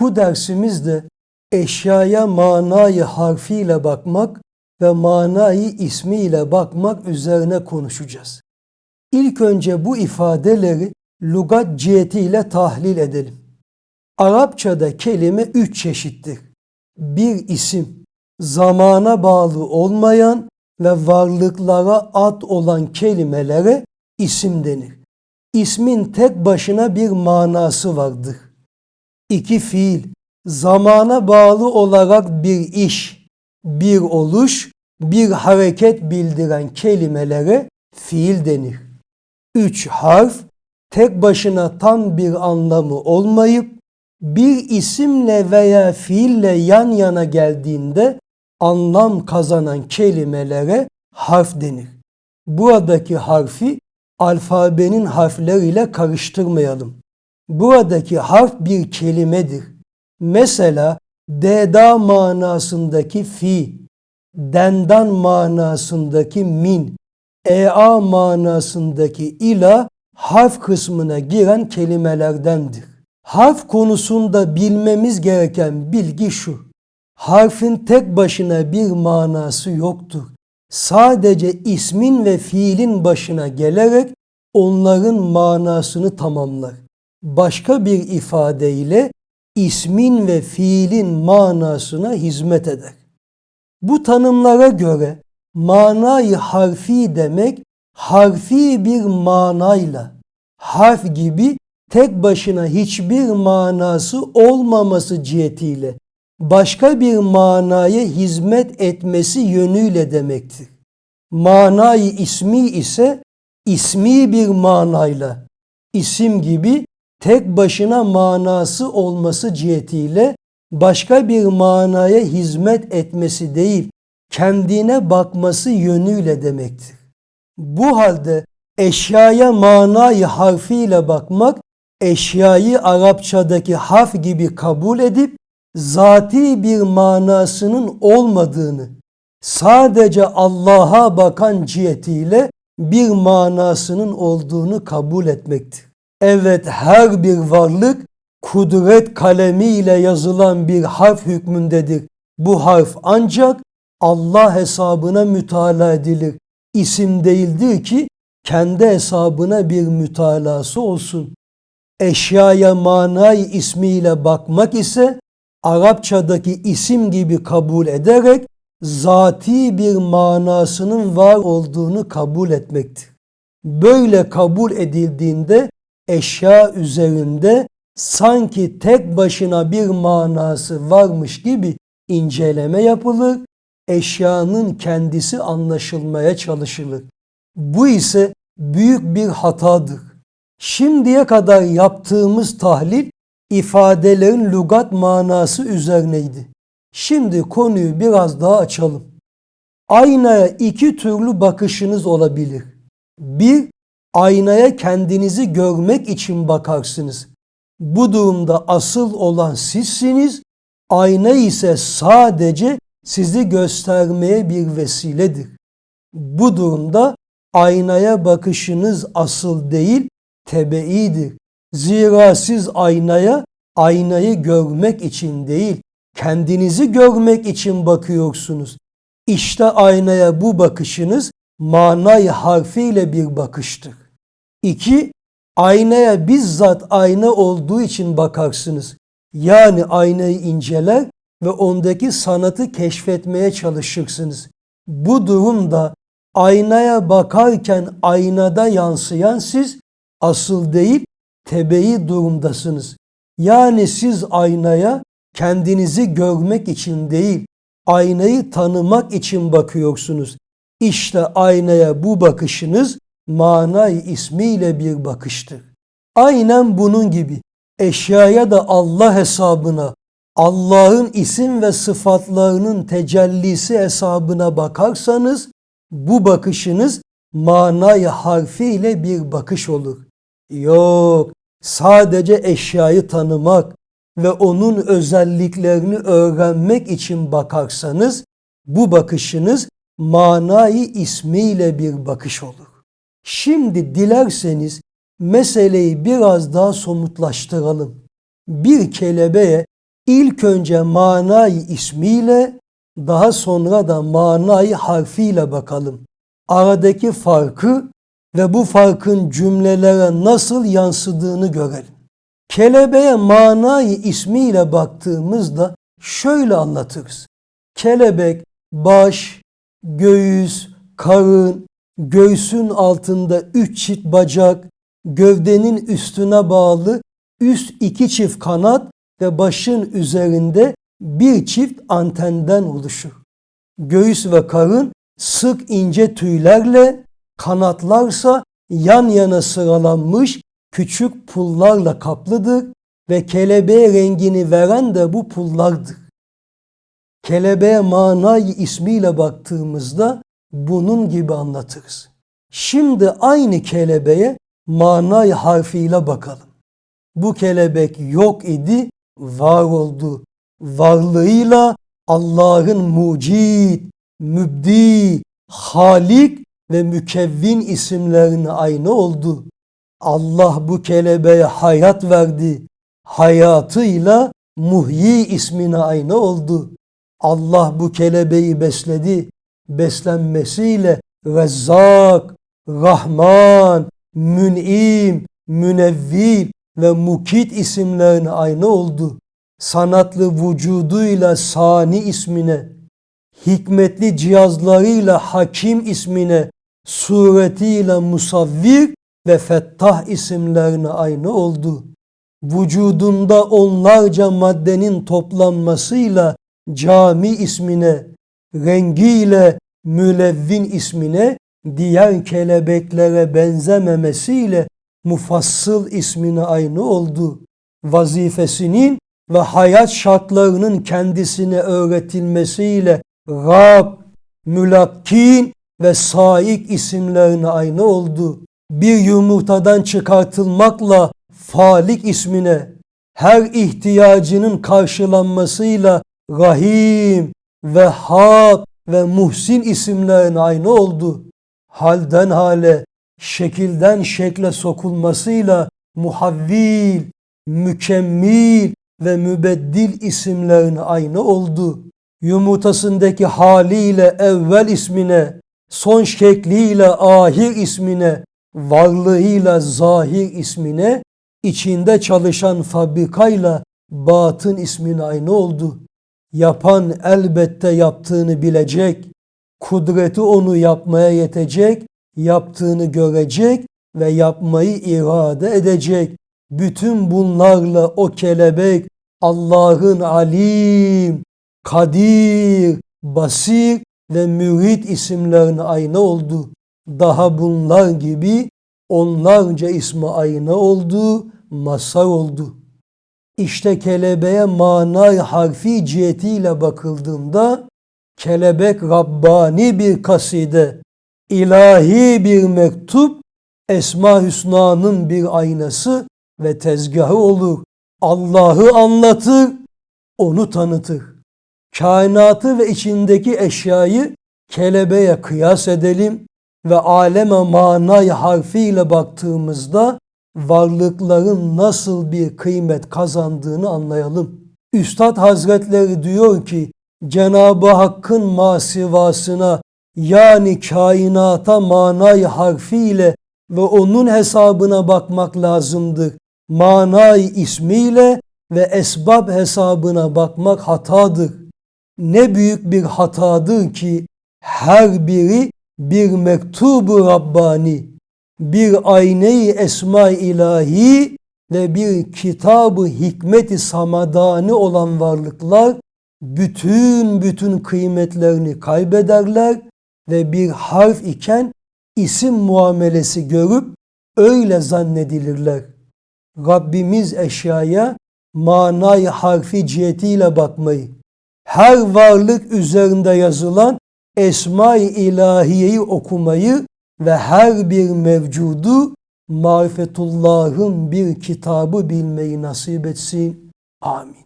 Bu dersimizde eşyaya manayı harfiyle bakmak ve manayı ismiyle bakmak üzerine konuşacağız. İlk önce bu ifadeleri lugat cihetiyle tahlil edelim. Arapçada kelime üç çeşittir. Bir isim, zamana bağlı olmayan ve varlıklara ad olan kelimelere isim denir. İsmin tek başına bir manası vardır. İki fiil, zamana bağlı olarak bir iş, bir oluş, bir hareket bildiren kelimelere fiil denir. Üç harf, tek başına tam bir anlamı olmayıp, bir isimle veya fiille yan yana geldiğinde anlam kazanan kelimelere harf denir. Buradaki harfi alfabenin harfleriyle karıştırmayalım. Buradaki harf bir kelimedir. Mesela deda manasındaki fi, dendan manasındaki min, ea manasındaki ila harf kısmına giren kelimelerdendir. Harf konusunda bilmemiz gereken bilgi şu. Harfin tek başına bir manası yoktur. Sadece ismin ve fiilin başına gelerek onların manasını tamamlar. Başka bir ifadeyle ismin ve fiilin manasına hizmet eder. Bu tanımlara göre manayı harfi demek harfi bir manayla harf gibi tek başına hiçbir manası olmaması cihetiyle başka bir manaya hizmet etmesi yönüyle demektir. Manayı ismi ise ismi bir manayla isim gibi tek başına manası olması cihetiyle başka bir manaya hizmet etmesi değil, kendine bakması yönüyle demektir. Bu halde eşyaya manayı harfiyle bakmak, eşyayı Arapçadaki harf gibi kabul edip zati bir manasının olmadığını, sadece Allah'a bakan cihetiyle bir manasının olduğunu kabul etmektir. Evet her bir varlık kudret kalemiyle yazılan bir harf hükmündedir. Bu harf ancak Allah hesabına mütalaa edilir. İsim değildir ki kendi hesabına bir mütalası olsun. Eşyaya manayı ismiyle bakmak ise Arapçadaki isim gibi kabul ederek zati bir manasının var olduğunu kabul etmektir. Böyle kabul edildiğinde eşya üzerinde sanki tek başına bir manası varmış gibi inceleme yapılır, eşyanın kendisi anlaşılmaya çalışılır. Bu ise büyük bir hatadır. Şimdiye kadar yaptığımız tahlil ifadelerin lugat manası üzerineydi. Şimdi konuyu biraz daha açalım. Aynaya iki türlü bakışınız olabilir. Bir, aynaya kendinizi görmek için bakarsınız. Bu durumda asıl olan sizsiniz, ayna ise sadece sizi göstermeye bir vesiledir. Bu durumda aynaya bakışınız asıl değil, tebeidir. Zira siz aynaya aynayı görmek için değil, kendinizi görmek için bakıyorsunuz. İşte aynaya bu bakışınız manay harfiyle bir bakıştır. İki, aynaya bizzat ayna olduğu için bakarsınız. Yani aynayı inceler ve ondaki sanatı keşfetmeye çalışırsınız. Bu durumda aynaya bakarken aynada yansıyan siz asıl değil tebeyi durumdasınız. Yani siz aynaya kendinizi görmek için değil, aynayı tanımak için bakıyorsunuz. İşte aynaya bu bakışınız manay ismiyle bir bakıştır. Aynen bunun gibi eşyaya da Allah hesabına, Allah'ın isim ve sıfatlarının tecellisi hesabına bakarsanız bu bakışınız manay harfiyle bir bakış olur. Yok, sadece eşyayı tanımak ve onun özelliklerini öğrenmek için bakarsanız bu bakışınız manayı ismiyle bir bakış olur. Şimdi dilerseniz meseleyi biraz daha somutlaştıralım. Bir kelebeğe ilk önce manayı ismiyle daha sonra da manayı harfiyle bakalım. Aradaki farkı ve bu farkın cümlelere nasıl yansıdığını görelim. Kelebeğe manayı ismiyle baktığımızda şöyle anlatırız. Kelebek baş, göğüs, karın, göğsün altında üç çift bacak, gövdenin üstüne bağlı üst iki çift kanat ve başın üzerinde bir çift antenden oluşur. Göğüs ve karın sık ince tüylerle, kanatlarsa yan yana sıralanmış küçük pullarla kaplıdır ve kelebeğe rengini veren de bu pullardır. Kelebeğe manayı ismiyle baktığımızda bunun gibi anlatırız. Şimdi aynı kelebeğe manayı harfiyle bakalım. Bu kelebek yok idi, var oldu. Varlığıyla Allah'ın mucid, mübdi, halik ve mükevvin isimlerini aynı oldu. Allah bu kelebeğe hayat verdi. Hayatıyla muhyi ismine aynı oldu. Allah bu kelebeği besledi. Beslenmesiyle Rezzak, Rahman, Mün'im, Münevvil ve Mukit isimlerine aynı oldu. Sanatlı vücuduyla Sani ismine, hikmetli cihazlarıyla Hakim ismine, suretiyle Musavvir ve Fettah isimlerine aynı oldu. Vücudunda onlarca maddenin toplanmasıyla cami ismine, rengiyle mülevvin ismine, diğer kelebeklere benzememesiyle mufassıl ismine aynı oldu. Vazifesinin ve hayat şartlarının kendisine öğretilmesiyle Rab, Mülakkin ve Saik isimlerine aynı oldu. Bir yumurtadan çıkartılmakla Falik ismine, her ihtiyacının karşılanmasıyla Rahim, Vehhab ve Muhsin isimlerine aynı oldu. Halden hale, şekilden şekle sokulmasıyla muhavvil, mükemmil ve mübeddil isimlerine aynı oldu. Yumurtasındaki haliyle evvel ismine, son şekliyle ahir ismine, varlığıyla zahir ismine, içinde çalışan fabrikayla batın ismine aynı oldu. Yapan elbette yaptığını bilecek, kudreti onu yapmaya yetecek, yaptığını görecek ve yapmayı irade edecek. Bütün bunlarla o kelebek Allah'ın alim, kadir, basir ve mürid isimlerine aynı oldu. Daha bunlar gibi onlarca ismi aynı oldu, mazhar oldu. İşte kelebeğe manay harfi cihetiyle bakıldığında kelebek Rabbani bir kaside, ilahi bir mektup, Esma Hüsna'nın bir aynası ve tezgahı olur. Allah'ı anlatır, onu tanıtır. Kainatı ve içindeki eşyayı kelebeğe kıyas edelim ve aleme manay harfiyle baktığımızda varlıkların nasıl bir kıymet kazandığını anlayalım. Üstad Hazretleri diyor ki Cenab-ı Hakk'ın masivasına yani kainata manay harfiyle ve onun hesabına bakmak lazımdır. Manay ismiyle ve esbab hesabına bakmak hatadır. Ne büyük bir hatadır ki her biri bir mektubu Rabbani, bir ayneyi esma ilahi ve bir kitabı hikmeti samadani olan varlıklar bütün bütün kıymetlerini kaybederler ve bir harf iken isim muamelesi görüp öyle zannedilirler. Rabbimiz eşyaya manayı harfi cihetiyle bakmayı, her varlık üzerinde yazılan esma-i ilahiyeyi okumayı ve her bir mevcudu marifetullah'ın bir kitabı bilmeyi nasip etsin. Amin.